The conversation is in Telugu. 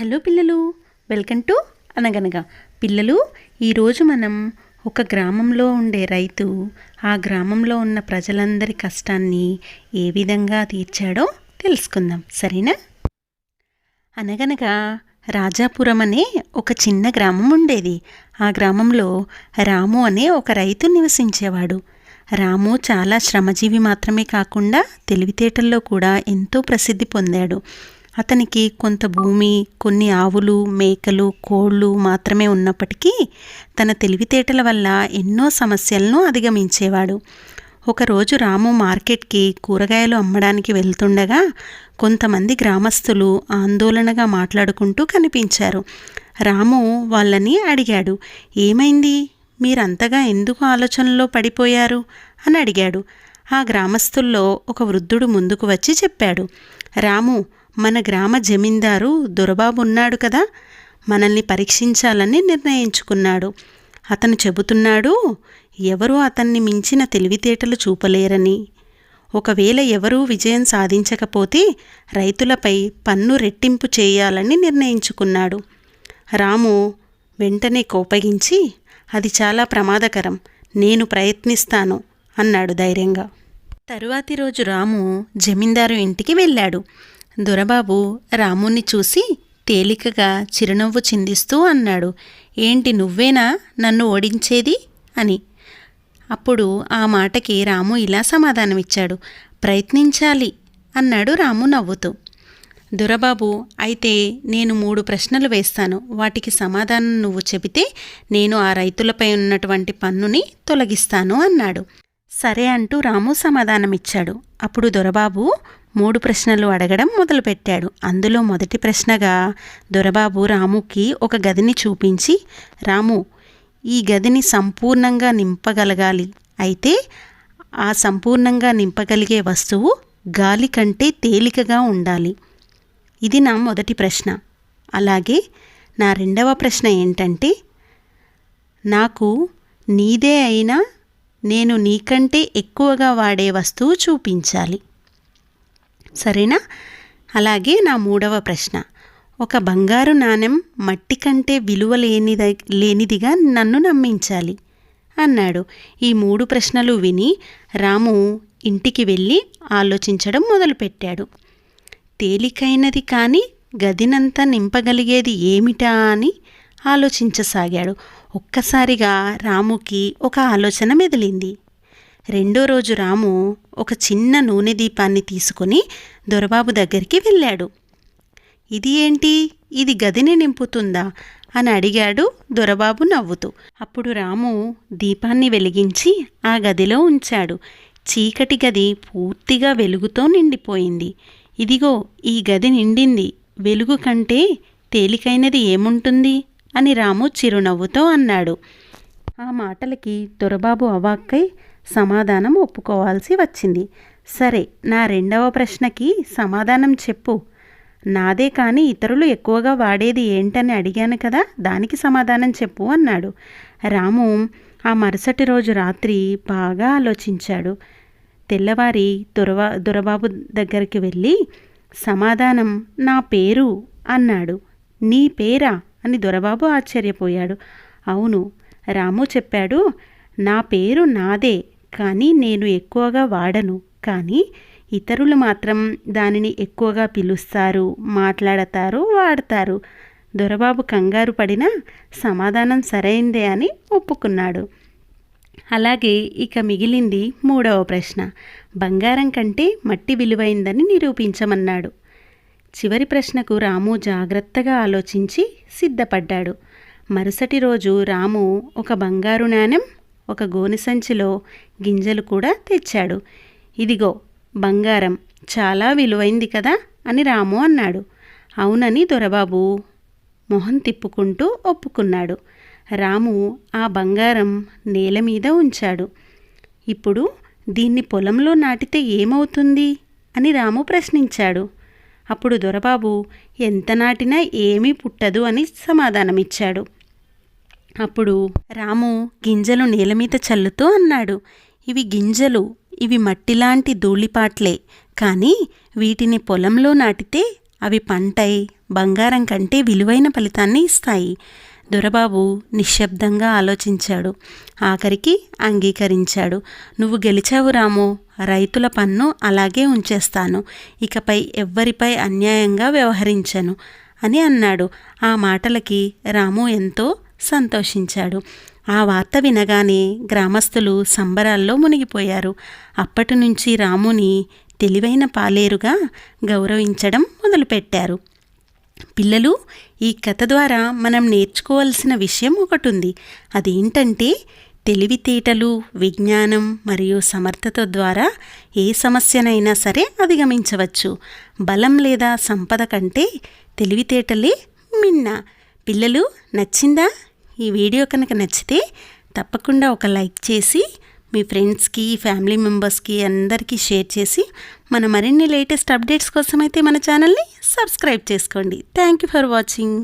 హలో పిల్లలు వెల్కమ్ టు అనగనగా. పిల్లలు ఈరోజు మనం ఒక గ్రామంలో ఉండే రైతు ఆ గ్రామంలో ఉన్న ప్రజలందరి కష్టాన్ని ఏ విధంగా తీర్చాడో తెలుసుకుందాం. సరేనా? అనగనగా రాజాపురం అనే ఒక చిన్న గ్రామం ఉండేది. ఆ గ్రామంలో రాము అనే ఒక రైతు నివసించేవాడు. రాము చాలా శ్రమజీవి మాత్రమే కాకుండా తెలివితేటల్లో కూడా ఎంతో ప్రసిద్ధి పొందాడు. అతనికి కొంత భూమి కొన్ని ఆవులు మేకలు కోళ్ళు మాత్రమే ఉన్నప్పటికీ తన తెలివితేటల వల్ల ఎన్నో సమస్యలను అధిగమించేవాడు. ఒకరోజు రాము మార్కెట్కి కూరగాయలు అమ్మడానికి వెళ్తుండగా కొంతమంది గ్రామస్తులు ఆందోళనగా మాట్లాడుకుంటూ కనిపించారు. రాము వాళ్ళని అడిగాడు ఏమైంది? మీరంతగా ఎందుకు ఆలోచనలో పడిపోయారు? అని అడిగాడు. ఆ గ్రామస్తుల్లో ఒక వృద్ధుడు ముందుకు వచ్చి చెప్పాడు రాము మన గ్రామ జమీందారు దొరబాబు ఉన్నాడు కదా మనల్ని పరీక్షించాలని నిర్ణయించుకున్నాడు. అతను చెబుతున్నాడు ఎవరూ అతన్ని మించిన తెలివితేటలు చూపలేరని. ఒకవేళ ఎవరూ విజయం సాధించకపోతే రైతులపై పన్ను రెట్టింపు చేయాలని నిర్ణయించుకున్నాడు. రాము వెంటనే కోపగించి అది చాలా ప్రమాదకరం నేను ప్రయత్నిస్తాను అన్నాడు ధైర్యంగా. తరువాతి రోజు రాము జమీందారు ఇంటికి వెళ్ళాడు. దొరబాబు రాముని చూసి తేలికగా చిరునవ్వు చిందిస్తూ అన్నాడు. ఏంటి నువ్వేనా నన్ను ఓడించేది? అని. అప్పుడు ఆ మాటకి రాము ఇలా సమాధానమిచ్చాడు. ప్రయత్నించాలి అన్నాడు రాము నవ్వుతూ. దురబాబు అయితే నేను మూడు ప్రశ్నలు వేస్తాను. వాటికి సమాధానం నువ్వు చెబితే నేను ఆ రైతులపై ఉన్నటువంటి పన్నుని తొలగిస్తాను అన్నాడు. సరే అంటూ రాము సమాధానమిచ్చాడు. అప్పుడు దొరబాబు మూడు ప్రశ్నలు అడగడం మొదలుపెట్టాడు. అందులో మొదటి ప్రశ్నగా దొరబాబు రాముకి ఒక గదిని చూపించి రాము ఈ గదిని సంపూర్ణంగా నింపగలగాలి. అయితే ఆ సంపూర్ణంగా నింపగలిగే వస్తువు గాలి కంటే తేలికగా ఉండాలి. ఇది నా మొదటి ప్రశ్న. అలాగే నా రెండవ ప్రశ్న ఏంటంటే నాకు నీదే అయినా నేను నీకంటే ఎక్కువగా వాడే వస్తువు చూపించాలి. సరేనా? అలాగే నా మూడవ ప్రశ్న. ఒక బంగారు నాణెం మట్టి కంటే విలువ లేనిద లేనిదిగా నన్ను నమ్మించాలి అన్నాడు. ఈ మూడు ప్రశ్నలు విని రాము ఇంటికి వెళ్ళి ఆలోచించడం మొదలుపెట్టాడు. తేలికైనది కానీ గదినంతా నింపగలిగేది ఏమిటా అని ఆలోచించసాగాడు. ఒక్కసారిగా రాముకి ఒక ఆలోచన మెదిలింది. రెండో రోజు రాము ఒక చిన్న నూనె దీపాన్ని తీసుకొని దొరబాబు దగ్గరికి వెళ్ళాడు. ఇది ఏంటి? ఇది గదిని నింపుతుందా? అని అడిగాడు దొరబాబు నవ్వుతూ. అప్పుడు రాము దీపాన్ని వెలిగించి ఆ గదిలో ఉంచాడు. చీకటి గది పూర్తిగా వెలుగుతో నిండిపోయింది. ఇదిగో ఈ గది నిండింది. వెలుగు కంటే తేలికైనది ఏముంటుంది? అని రాము చిరునవ్వుతో అన్నాడు. ఆ మాటలకి దొరబాబు అవాక్కై సమాధానం ఒప్పుకోవాల్సి వచ్చింది. సరే నా రెండవ ప్రశ్నకి సమాధానం చెప్పు. నాదే కానీ ఇతరులు ఎక్కువగా వాడేది ఏంటని అడిగాను కదా దానికి సమాధానం చెప్పు అన్నాడు. రాము ఆ మరుసటి రోజు రాత్రి బాగా ఆలోచించాడు. తెల్లవారి దురవా దొరబాబు దగ్గరికి వెళ్ళి సమాధానం నా పేరు అన్నాడు. నీ పేరా? అని దొరబాబు ఆశ్చర్యపోయాడు. అవును రాము చెప్పాడు నా పేరు నాదే. కానీ నేను ఎక్కువగా వాడను. కానీ ఇతరులు మాత్రం దానిని ఎక్కువగా పిలుస్తారు మాట్లాడతారు వాడతారు. దొరబాబు కంగారు పడినా సమాధానం సరైందే అని ఒప్పుకున్నాడు. అలాగే ఇక మిగిలింది మూడవ ప్రశ్న. బంగారం కంటే మట్టి విలువైందని నిరూపించమన్నాడు. చివరి ప్రశ్నకు రాము జాగ్రత్తగా ఆలోచించి సిద్ధపడ్డాడు. మరుసటి రోజు రాము ఒక బంగారు నాణెం ఒక గోనె సంచిలో గింజలు కూడా తెచ్చాడు. ఇదిగో బంగారం చాలా విలువైంది కదా అని రాము అన్నాడు. అవునని దొరబాబు మొహం తిప్పుకుంటూ ఒప్పుకున్నాడు. రాము ఆ బంగారం నేల మీద ఉంచాడు. ఇప్పుడు దీన్ని పొలంలో నాటితే ఏమవుతుంది? అని రాము ప్రశ్నించాడు. అప్పుడు దొరబాబు ఎంత నాటినా ఏమీ పుట్టదు అని సమాధానమిచ్చాడు. అప్పుడు రాము గింజలు నేల మీద చల్లుతూ అన్నాడు ఇవి గింజలు ఇవి మట్టిలాంటి ధూళిపాట్లే కానీ వీటిని పొలంలో నాటితే అవి పంటై బంగారం కంటే విలువైన ఫలితాన్ని ఇస్తాయి. దొరబాబు నిశ్శబ్దంగా ఆలోచించాడు ఆఖరికి అంగీకరించాడు. నువ్వు గెలిచావు రాము రైతుల పన్ను అలాగే ఉంచేస్తాను ఇకపై ఎవ్వరిపై అన్యాయంగా వ్యవహరించను అని అన్నాడు. ఆ మాటలకి రాము ఎంతో సంతోషించాడు. ఆ వార్త వినగానే గ్రామస్తులు సంబరాల్లో మునిగిపోయారు. అప్పటి నుంచి రాముని తెలివైన పాలేరుగా గౌరవించడం మొదలుపెట్టారు. పిల్లలు ఈ కథ ద్వారా మనం నేర్చుకోవాల్సిన విషయం ఒకటి ఉంది అదేంటంటే తెలివితేటలు విజ్ఞానం మరియు సమర్థత ద్వారా ఏ సమస్యనైనా సరే అధిగమించవచ్చు. బలం లేదా సంపద కంటే తెలివితేటలే మిన్న. పిల్లలు నచ్చిందా? ఈ వీడియో కనుక నచ్చితే తప్పకుండా ఒక లైక్ చేసి మీ ఫ్రెండ్స్కి ఫ్యామిలీ మెంబర్స్కి అందరికీ షేర్ చేసి మన మరిన్ని లేటెస్ట్ అప్డేట్స్ కోసం అయితే మన ఛానల్ని సబ్స్క్రైబ్ చేసుకోండి. Thank you for watching.